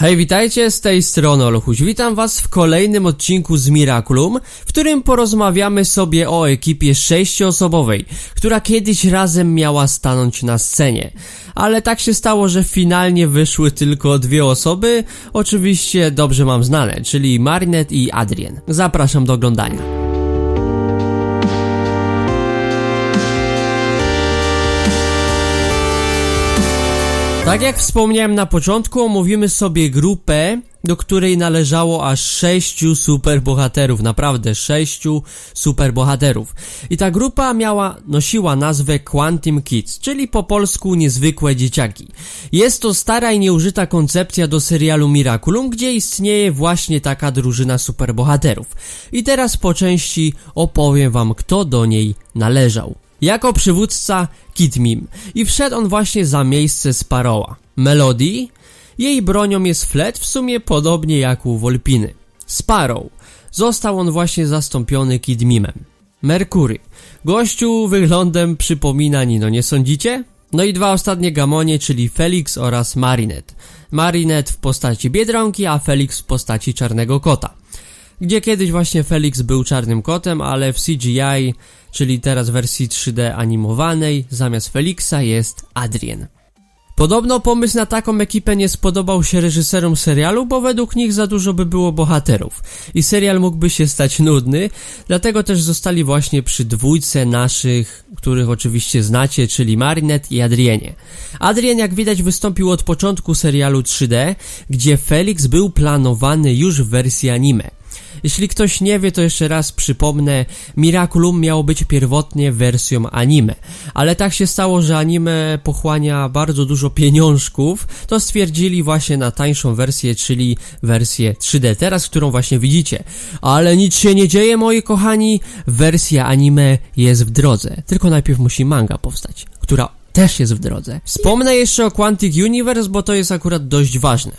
Hej, witajcie, z tej strony Olchuś. Witam was w kolejnym odcinku z Miraculum, w którym porozmawiamy sobie o ekipie sześcioosobowej, która kiedyś razem miała stanąć na scenie. Ale tak się stało, że finalnie wyszły tylko dwie osoby, oczywiście dobrze mam znane, czyli Marinette i Adrien. Zapraszam do oglądania. Tak jak wspomniałem na początku, omówimy sobie grupę, do której należało aż sześciu superbohaterów, naprawdę sześciu superbohaterów. I ta grupa miała, nosiła nazwę Quantum Kids, czyli po polsku niezwykłe dzieciaki. Jest to stara i nieużyta koncepcja do serialu Miraculum, gdzie istnieje właśnie taka drużyna superbohaterów. I teraz po części opowiem wam, kto do niej należał jako przywódca Kid Mim i wszedł on właśnie za miejsce Sparrowa. Melody? Jej bronią jest flet w sumie podobnie jak u Wolpiny. Sparrow. Został on właśnie zastąpiony Kid Mimem. Merkury. Gościu wyglądem przypomina Nino, nie sądzicie? No i dwa ostatnie gamonie, czyli Felix oraz Marinette. Marinette w postaci Biedronki, a Felix w postaci Czarnego Kota gdzie kiedyś właśnie Felix był czarnym kotem, ale w CGI, czyli teraz wersji 3D animowanej, zamiast Felixa jest Adrien. Podobno pomysł na taką ekipę nie spodobał się reżyserom serialu, bo według nich za dużo by było bohaterów i serial mógłby się stać nudny, dlatego też zostali właśnie przy dwójce naszych, których oczywiście znacie, czyli Marinette i Adrienie. Adrien jak widać wystąpił od początku serialu 3D, gdzie Felix był planowany już w wersji anime. Jeśli ktoś nie wie, to jeszcze raz przypomnę, Miraculum miało być pierwotnie wersją anime, ale tak się stało, że anime pochłania bardzo dużo pieniążków, to stwierdzili właśnie na tańszą wersję, czyli wersję 3D, teraz którą właśnie widzicie. Ale nic się nie dzieje, moi kochani, wersja anime jest w drodze, tylko najpierw musi manga powstać, która też jest w drodze. Wspomnę jeszcze o Quantic Universe, bo to jest akurat dość ważne.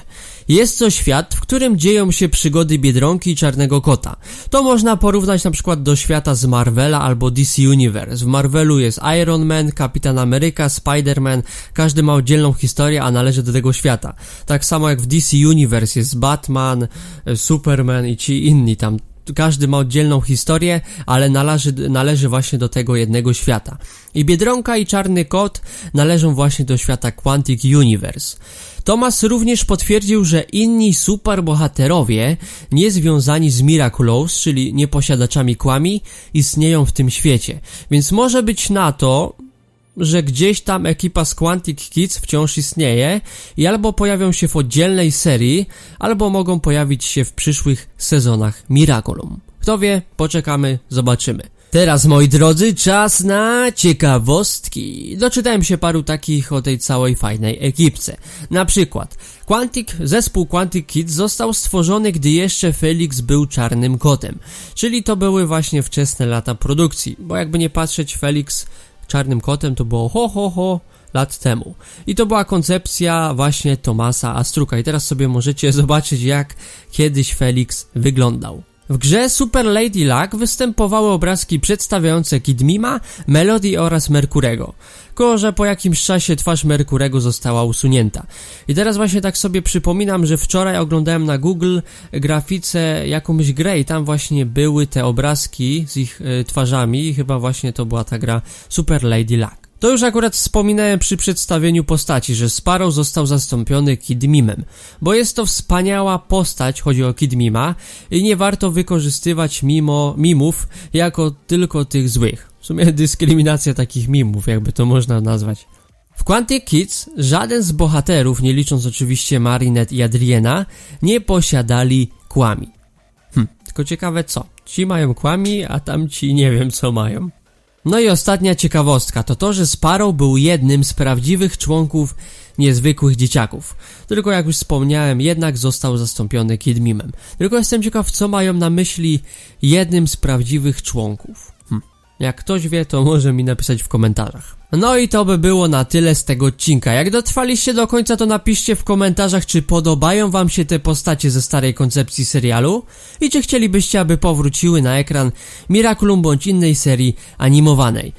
Jest to świat, w którym dzieją się przygody Biedronki i Czarnego Kota. To można porównać na przykład do świata z Marvela albo DC Universe. W Marvelu jest Iron Man, Kapitan Ameryka, Spider-Man, każdy ma oddzielną historię, a należy do tego świata. Tak samo jak w DC Universe jest Batman, Superman i ci inni tam każdy ma oddzielną historię, ale należy, należy właśnie do tego jednego świata. I Biedronka i Czarny Kot należą właśnie do świata Quantic Universe. Thomas również potwierdził, że inni superbohaterowie niezwiązani z Miraculous, czyli nieposiadaczami kłami, istnieją w tym świecie. Więc może być na to, że gdzieś tam ekipa z Quantic Kids wciąż istnieje i albo pojawią się w oddzielnej serii, albo mogą pojawić się w przyszłych sezonach Miraculum. Kto wie, poczekamy, zobaczymy. Teraz, moi drodzy, czas na ciekawostki. Doczytałem się paru takich o tej całej fajnej ekipce. Na przykład, Quantic, zespół Quantic Kids został stworzony, gdy jeszcze Felix był czarnym kotem. Czyli to były właśnie wczesne lata produkcji, bo jakby nie patrzeć, Felix czarnym kotem to było ho ho ho lat temu. I to była koncepcja właśnie Tomasa Astruka. I teraz sobie możecie zobaczyć, jak kiedyś Felix wyglądał. W grze Super Lady Luck występowały obrazki przedstawiające Kidmima, Melody oraz Merkurego. Tylko, że po jakimś czasie twarz Merkurego została usunięta. I teraz właśnie tak sobie przypominam, że wczoraj oglądałem na Google grafice jakąś grę i tam właśnie były te obrazki z ich y, twarzami i chyba właśnie to była ta gra Super Lady Luck. To już akurat wspominałem przy przedstawieniu postaci, że Sparrow został zastąpiony Kidmimem, bo jest to wspaniała postać, chodzi o Kidmima i nie warto wykorzystywać mimo mimów jako tylko tych złych. W sumie dyskryminacja takich mimów, jakby to można nazwać. W Quantic Kids żaden z bohaterów, nie licząc oczywiście Marinette i Adriena, nie posiadali kłami. Hm, tylko ciekawe co. Ci mają kłami, a tamci nie wiem co mają. No i ostatnia ciekawostka to to, że Sparrow był jednym z prawdziwych członków niezwykłych dzieciaków. Tylko jak już wspomniałem, jednak został zastąpiony Kidmimem. Tylko jestem ciekaw, co mają na myśli jednym z prawdziwych członków. Hm. Jak ktoś wie, to może mi napisać w komentarzach. No i to by było na tyle z tego odcinka. Jak dotrwaliście do końca, to napiszcie w komentarzach, czy podobają wam się te postacie ze starej koncepcji serialu i czy chcielibyście, aby powróciły na ekran Miraculum bądź innej serii animowanej.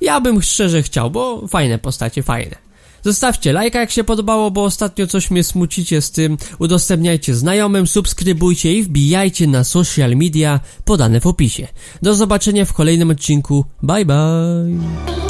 Ja bym szczerze chciał, bo fajne postacie, fajne. Zostawcie lajka jak się podobało, bo ostatnio coś mnie smucicie z tym. Udostępniajcie znajomym, subskrybujcie i wbijajcie na social media podane w opisie. Do zobaczenia w kolejnym odcinku. Bye bye!